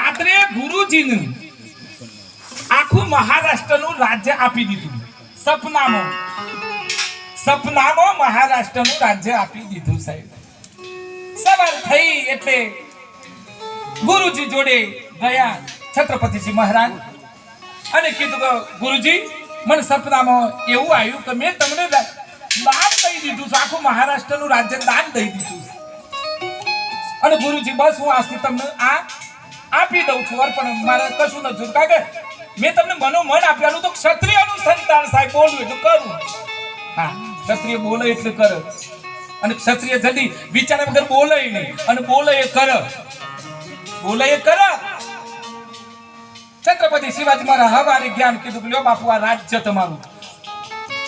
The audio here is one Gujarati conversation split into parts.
રાત્રે ગુરુજીને આખું મહારાષ્ટ્રનું રાજ્ય આપી દીધું. સપનામાં. સપનામાં મહારાષ્ટ્રનું રાજ્ય આપી દીધું સાહેબ. સવાર થઈ એટલે ગુરુજી જોડે ગયા છત્રપતિજી મહારાજ અને કીધું કે ગુરુજી, મને સપનામાં એવું આવ્યું કે મેં તમને દાન દઈ દીધું છે, આખું મહારાષ્ટ્રનું રાજ્ય દાન દઈ દીધું અને ગુરુજી, બસ હું આજથી તમને આ આપી દઉં છું અર્પણ. મારે કશું નથી. કારણ કે મેં તમને મનોમન આપ્યાનું તો ક્ષત્રિયનું સંતાન સાહેબ બોલવું એટલે કરું. હા, ક્ષત્રિય બોલે એટલે કરે. અને ક્ષત્રિય જલ્દી વિચાર્યા વગર બોલે નહીં. અને બોલે એ કરે. બોલે એ કરે. છત્રપતિ શિવાજી મારા હવારે જ્ઞાન કીધું કે, લ્યો બાપુ, આ રાજ્ય તમારું.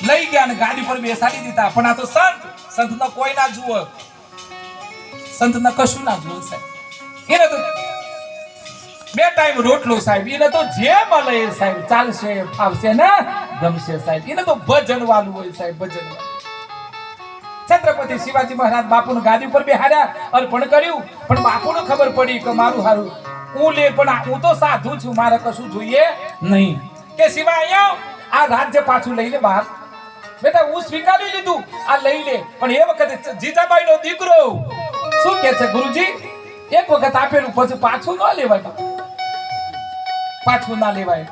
લઈ ગયા અને ગાડી પર બેસાડી દીધા. પણ આ તો સંત. સંત કોઈ ના જુઓ સંત કશું ના જુઓ સાહેબ એને તો બે ટાઈમ રોટલો સાહેબ, એને તો જે મળે એ સાહેબ ચાલશે, ફાવશે ને ગમશે સાહેબ. એને તો ભજન વાલું હોય સાહેબ, ભજન છત્રપતિ શિવાજી મહારાજ બાપુને ગાદી ઉપર બેહાડ્યા, અર્પણ કર્યું. પણ બાપુને ખબર પડી કે મારું હારું હું લે, પણ હું તો સાધુ છું, મારે કશું જોઈએ નહીં. કે શિવા અહીંયા આ રાજ્ય પાછું લઈ લે બહાર. બેટા હું સ્વીકારી લીધું, આ લઈ લે. પણ એ વખતે જીજાબાઈ નો દીકરો શું કે છે ગુરુજી? એક વખત આપેલું પછી પાછું ન લેવાય પાછું ના લેવાય.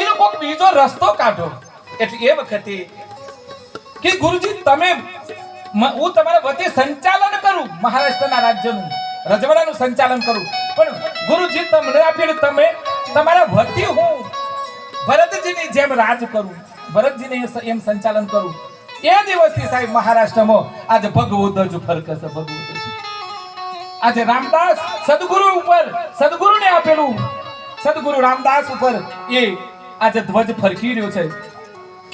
એનો કોઈક બીજો રસ્તો કાઢો. એટલે એ વખતે કે ગુરુજી, તમે હું તમારા વતી સંચાલન કરું, મહારાષ્ટ્રના રાજ્યનું, રજવાડાનું સંચાલન કરું. પણ ગુરુજી, તમને આપેલું તમે, તમારા વતી હું ભરતજીની જેમ રાજ કરું, ભરતજીને એમ સંચાલન કરું. એ દિવસથી સાહેબ મહારાષ્ટ્રમાં આજે ભગવદ જ ફરકશે ભગવો ધ્વજ આજે રામદાસ સદગુરુ ઉપર, સદગુરુને આપેલું. સદગુરુ રામદાસ ઉપર એ આજે ધ્વજ ફરકી રહ્યો છે.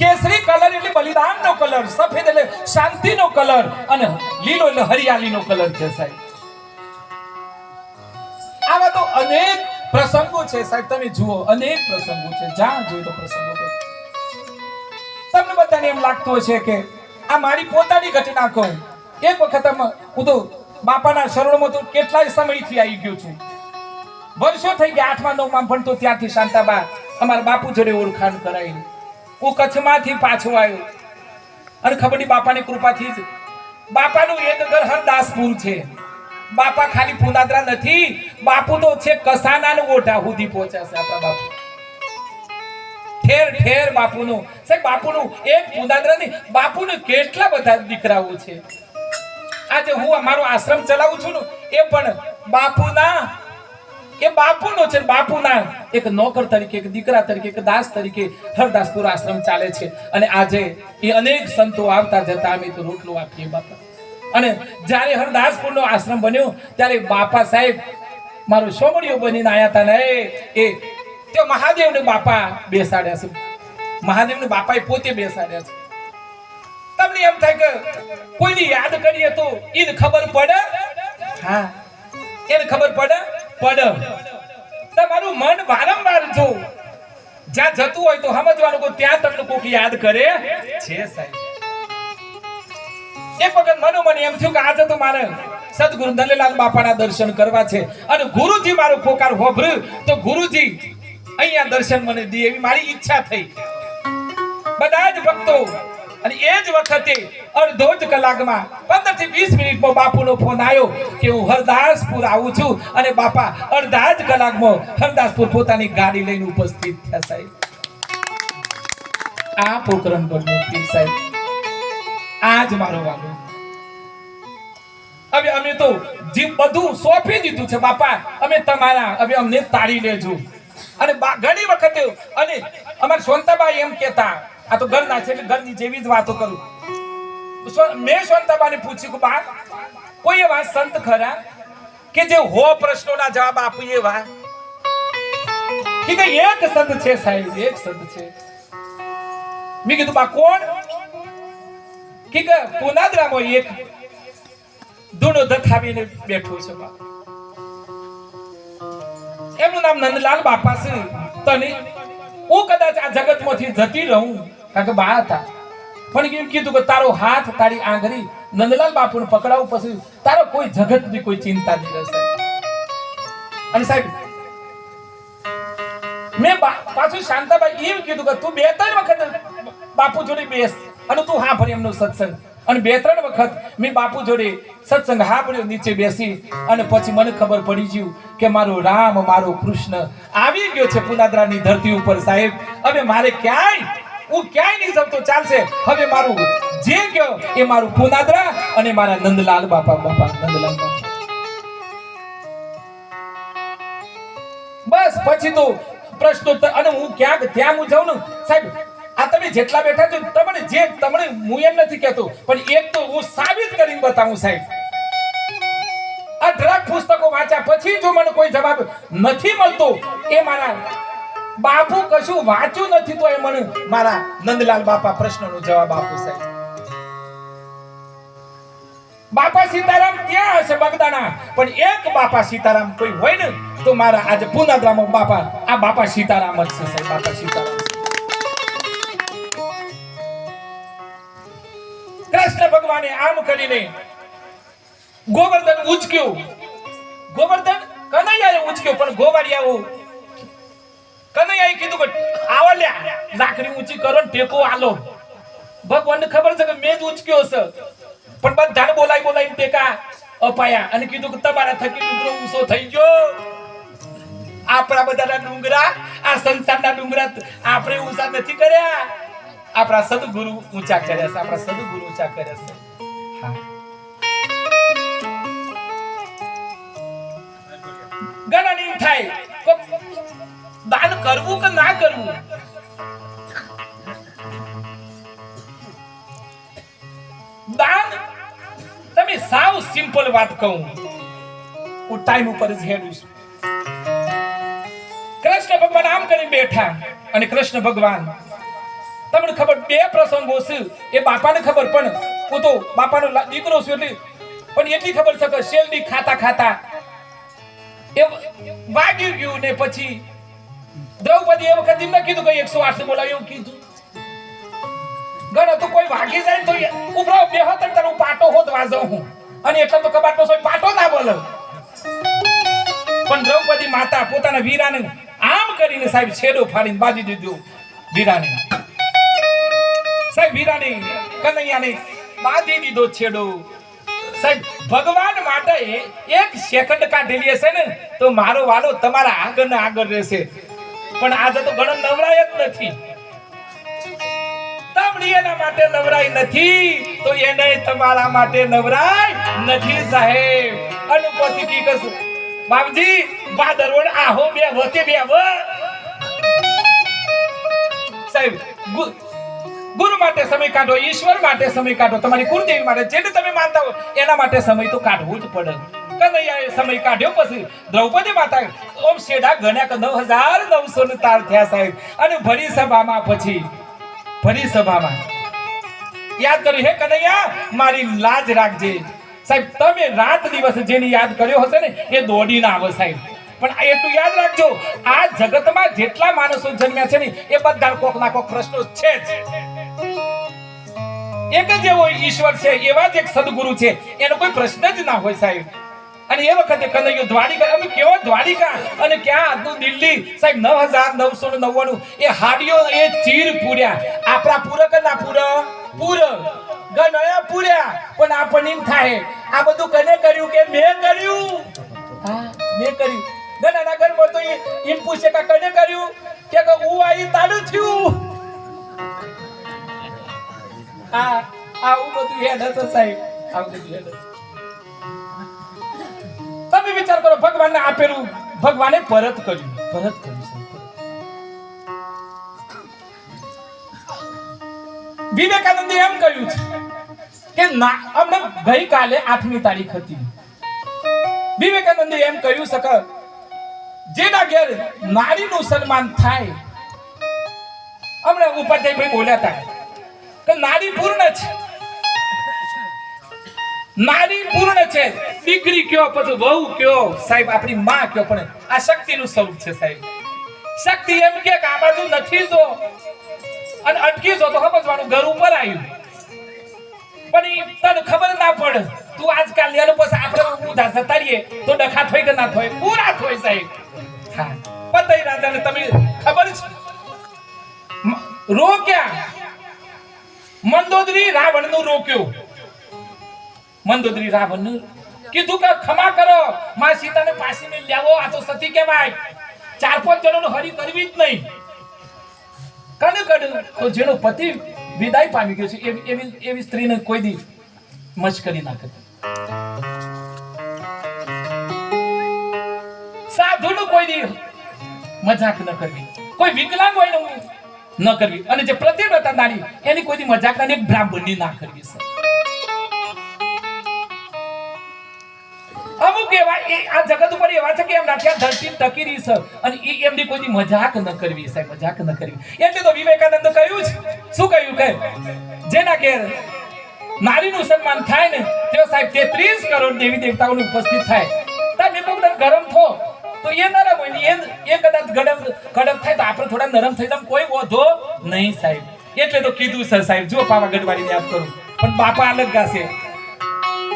કેસરી કલર એટલે બલિદાનનો કલર, સફેદ એટલે શાંતિનો કલર અને લીલો એટલે હરિયાળીનો કલર છે સાહેબ. આવા તો અનેક પ્રસંગો છે સાહેબ, તમે જુઓ અનેક પ્રસંગો છે, જ્યાં જોઈ તો પ્રસંગો છે. તમને બધાને એમ લાગતું હશે કે આ મારી પોતાની ઘટના કહું. એક વખત હું તો બાપાના શરણમાં તો કેટલાય સમયથી આવી ગયો છું. વર્ષો થઈ ગયા, આઠમા, નવમાં ભણતો ત્યાંથી શાંતાબા અમારા બાપુ જોડે ઓળખાણ કરાવી હું કચ્છમાંથી પાછો આવ્યો. અને ખબર બાપાની કૃપાથી જ. બાપાનું એક ઘર હરદાસપુર છે. બાપા ખાલી પુનાદરા નથી, બાપુ તો છે કસાના ઓઢા સુધી પહોંચ્યા છે આપણા બાપુ. ઠેર ઠેર બાપુનું. સાહેબ, બાપુનું એક પુનાદરા નહીં, બાપુને કેટલા બધા દીકરાઓ છે. આજે હું અમારો આશ્રમ ચલાવું છું ને, એ પણ બાપુના, એ બાપુનો છે બાપુના. એક નોકર તરીકે, એક દીકરા તરીકે, એક દાસ તરીકે હરદાસપુર આશ્રમ ચાલે છે. અને આજે એ અનેક સંતો આવતા જતા અમે તો રોટલો આપીએ બાપા. અને જ્યારે હરદાસપુરનો આશ્રમ બન્યો, ત્યારે બાપા સાહેબ મારો સોમડીઓ બનીને આયા હતા ને, એ તે મહાદેવને બાપા બેસાડ્યા છે. મહાદેવને બાપાએ પોતે બેસાડ્યા છે. તમને એમ થાય કે કોઈની યાદ કરીએ તો એને ખબર પડે? હા. એને ખબર પડે? પડે. તમારું મન વારંવાર જો જ્યાં જતું હોય તો સમજવાનું કે ત્યાં તમને કોક યાદ કરે છે સાહેબ. એક વખત મનોમન એમ થયું કે આજે તો મારે સદગુરુ દલેલાલ બાપાના દર્શન કરવા છે. અને ગુરુજી મારો પોકાર હોભર્યું. તો ગુરુજી અહીંયા દર્શન મને દે એવી મારી ઈચ્છા થઈ. બધા જ ભક્તો, અને એ જ વખતે અડધો જ કલાકમાં પંદરથી વીસ મિનિટમાં બાપુનો ફોન આવ્યો કે હું હરદાસપુર આવું છું. અને બાપા, અડધા જ કલાકમાં હરદાસપુર પોતાની ગાડી લઈને ઉપસ્થિત થયા સાહેબ. આ પોકરણ પીર સાહેબ. આ જ મારો વાલો. હવે અમે તો જીવ બધું સોંપી દીધું છે બાપા, અમે તમારા, હવે અમને તાળી લેજો. અને ઘણી વખતે અને અમારા સોનતાબાઈ એમ કહેતા, આ તો ઘરના છે એટલે ઘરની જેવી જ વાતો કરું. મેં સોનતાબાને પૂછ્યું કે બા કોઈ એવા સંત ખરા કે જે હો પ્રશ્નોના જવાબ આપે એવા? કે એક સંત છે સાહેબ, એક સંત છે. મેં કીધું, બા, કોણ? કે પુનાદરામાં એક ધૂણો દખાવીને બેઠો છે, બા. એમનું નામ નંદલાલ બાપા છે તને હું કદાચ આ જગતમાંથી જતી રહું. કારણ કે બા હતા. પણ એમ કીધું કે તારો હાથ, તારી આંગળી નંદલાલ બાપુને પકડાવું પછી તારો કોઈ જગતની કોઈ ચિંતા નહીં રહેશે. અને સાહેબ, મેં પાછું શાંતાબાઈ એમ કીધું કે તું બે ત્રણ વખત બાપુ જોડે બેસ અને તું હા ભરી એમનો સત્સંગ. અને બે, ત્રણ વખત મેં બાપુ જોડે સત્સંગ હા ભર્યો નીચે બેસી. અને પછી મને ખબર પડી ગયું કે મારો રામ, મારો કૃષ્ણ આવી ગયો છે પુનાદરાની ધરતી ઉપર, સાહેબ. હવે મારે ક્યાંય, હું ક્યાંય નહીં જમતો, ચાલશે. હવે મારું જે કયો એ મારું પુનાદરા અને મારા નંદલાલ બાપા બાપા, નંદલાલ બાપા. બસ, પછી તો પ્રશ્નોત્તર અને હું ક્યાંક ત્યાં હું જાઉં ને સાહેબ જેટલા બેઠા છો તમને જે તમને હું એમ નથી કહેતો, પણ એક તો હું સાબિત કરીને બતાવું સાહેબ. અઢળક પુસ્તકો વાંચ્યા પછી જો મને કોઈ જવાબ નથી મળતો, એ મારા બાપુ કશું વાંચ્યું નથી તો એ મને મારા નંદલાલ બાપા પ્રશ્નનો જવાબ આપો સાહેબ. બાપા સીતારામ ક્યાં હશે બગદાણા? પણ એક બાપા સીતારામ કોઈ હોય ને તો મારા આજે પુનાદ્રામાં બાપા, આ બાપા સીતારામ જ છે સાહેબ, બાપા સીતારામ. ભગવાને આમ કરીને ગોવર્ધન ઉચક્યું. ગોવર્ધન કનૈયાએ ઉચક્યું, પણ ગોવાળિયાઓ કનૈયાએ કીધું કે આવો લાકડી ઊંચી કરો ને ટેકો આલો. ભગવાનને ખબર છે કે મેં જ ઉચક્યો છે. પણ બધાને બોલાઈ બોલાઈને ટેકા અપાયા અને કીધું કે તમારા થકી ડુંગરો ઊંચો થઈ ગયો. આપણા બધાના ડુંગરા, આ સંસારના ડુંગરા આપણે ઊંચા નથી કર્યા. આપણા સદગુરુ ઊંચા કર્યા છે, આપણા સદગુરુ ઊંચા કર્યા છે. હા. થાય. દાન કરવું કે ના કરવું? દાન, તમે સાવ સિમ્પલ વાત કહું. હું ટાઈમ ઉપર જ હેડું છું. કૃષ્ણ ભગવાન આમ કરીને બેઠા અને કૃષ્ણ ભગવાન તમને ખબર બે પ્રસંગો છે. એ બાપાને ખબર પણ હું તો બાપાનો દીકરો છું એટલે પણ એટલી ખબર છે કે શેલડી ખાતા ખાતા એ વાગ્યું ગયું ને પછી દ્રૌપદી એ વખત એમને કીધું કે એકસો આઠ બોલાવ્યું એવું કીધું. ગણો, તો કોઈ વાગી જાય તો ઉભરાવ બે હોત તારું પાટો હોત વાજો હું. અને એટલા તો કબાટનો સોય પાટો ના બોલો. પણ દ્રૌપદી માતા પોતાના વીરાને આમ કરીને સાહેબ છેડો ફાડીને બાજી દીધું. વીરાને. સાહેબ વીરાને કનૈયાને બાંધી દીધો છેડો. સાહેબ, ભગવાન માટે એક સેકન્ડ કાઢી લે છે ને, તો મારો વાલો તમારા આગળ ને આગળ રહેશે. પણ આજે તો ઘણો નવરાય જ નથી. તમને એના માટે નવરાય નથી, તો એને તમારા માટે નવરાય નથી સાહેબ. અને પછી કી કશું બાપજી બાદરવડ આહો, બે વતે બે વ સાહેબ ગુરુ માટે સમય કાઢો, ઈશ્વર માટે સમય કાઢો. તમારી કુળદેવી માટે જેને તમે માનતા હો, એના માટે સમય તો કાઢવો જ પડે. કનૈયાએ સમય કાઢ્યો પછી દ્રૌપદી માતા ઓમ શેડા ગણ્યા નવ હજાર નવસો ને તાર થયા સાહેબ. અને ભરી સભામાં પછી ભરી સભામાં. યાદ કર્યું હે કનૈયા? મારી લાજ રાખજે. સાહેબ, તમે રાત દિવસ જેની યાદ કર્યો હશે ને, એ દોડીને આવે સાહેબ. પણ એટલું યાદ રાખજો, આ જગતમાં જેટલા માણસો જન્મ્યા છે ને, એ બધા કોક ના કોક પ્રશ્નો છે જ. એક જ એવો ઈશ્વર છે એવા જ એક સદગુરુ છે. એનો કોઈ પ્રશ્ન જ ના હોય સાહેબ. અને એ વખતે કનૈયો દ્વારિકા, અમે કેવો દ્વારિકા? અને ક્યાં આજનું દિલ્હી? સાહેબ નવ હજાર નવસો નવ્વાણું. એ હાડીઓ, એ ચીર પૂર્યા. આપણા પૂરક ના પૂર પૂર ગણયા પૂર્યા. પણ આપણને એમ થાય, આ બધું કને કર્યું કે મેં કર્યું? મેં કર્યું. ગણાના ઘરમાં તો એમ પૂછે કે કને કર્યું? કે હું આઈ તાડું થયું? તમે વિચાર કરો, ભગવાનને આપેલું, ભગવાને પરત કર્યું. પરત કર્યું વિવેકાનંદે એમ કહ્યું છે કે ના, અમને ગઈકાલે આઠમી તારીખ હતી. વિવેકાનંદે એમ કહ્યું છે કે જેના ઘેર નારીનું સન્માન થાય, અમને ઉપાધ્યાય બોલ્યા હતા નારી પૂર્ણ છે. નારી પૂર્ણ છે. દીકરી કયો, પછી વહુ કયો? સાહેબ, આપણી માં કયો, પણ આ શક્તિનું સ્વરૂપ છે સાહેબ. શક્તિ એમ કે આ બાજુ નથી જો. અને અટકી જો તો સમજવાનું, ઘર ઉપર આવ્યું. પણ તને ખબર ના પડે. તું આજકાલ એનો પછી આપણે ઉધા જતા તો ડખા થોય કે ના થોય? પૂરા થોય સાહેબ. હા. પતઈ રાજાને તમે ખબર છે? રોક્યા. મંદોદરી રાવણનું રોક્યું. મંદોદરી રાવણનું કીધું કે ખમા કરો માં સીતાને પાસીને લેવો, આ તો સતી કહેવાય. ચાર પાંચ જણોનો હરી કરવી જ નહીં. કડ કડ? તો જેનો પતિ વિદાય પામી ગયો છે, એવી એવી સ્ત્રીને કોઈ દી મશ્કરી ના કરે સાધુનું કોઈ દી મજાક ન કરવી. કોઈ વિકલાંગ હોય ને ન કરવી. અને જે પ્રતિવ્રતા નારી, એની કોઈની મજાક અને બ્રાહ્મણની ના કરવી, સર. અમુક એવા આ જગત ઉપર એવા છે કે એમના ત્યાં ધરતી ટકી રહી છે અને એ એમની કોઈની મજાક ન કરવી, સાહેબ, મજાક ન કરવી. એટલે તો વિવેકાનંદ કહ્યું છે શું કહ્યું, કે? જેના ઘેર નારીનું સન્માન થાય ને તે સાહેબ તેત્રીસ કરોડ દેવી દેવતાઓની ઉપસ્થિત થાય. તમે કોક ગરમ થો. તો એ નરમ હોય ને એ કદાચ ગરમ કડક થાય તો આપણે થોડા નરમ થઈ જાય કોઈ વધો નહીં સાહેબ. એટલે તો કીધું સર સાહેબ, જો પાવાગઢ વાળીને યાદ કરું. પણ બાપા અલગ ગાશે.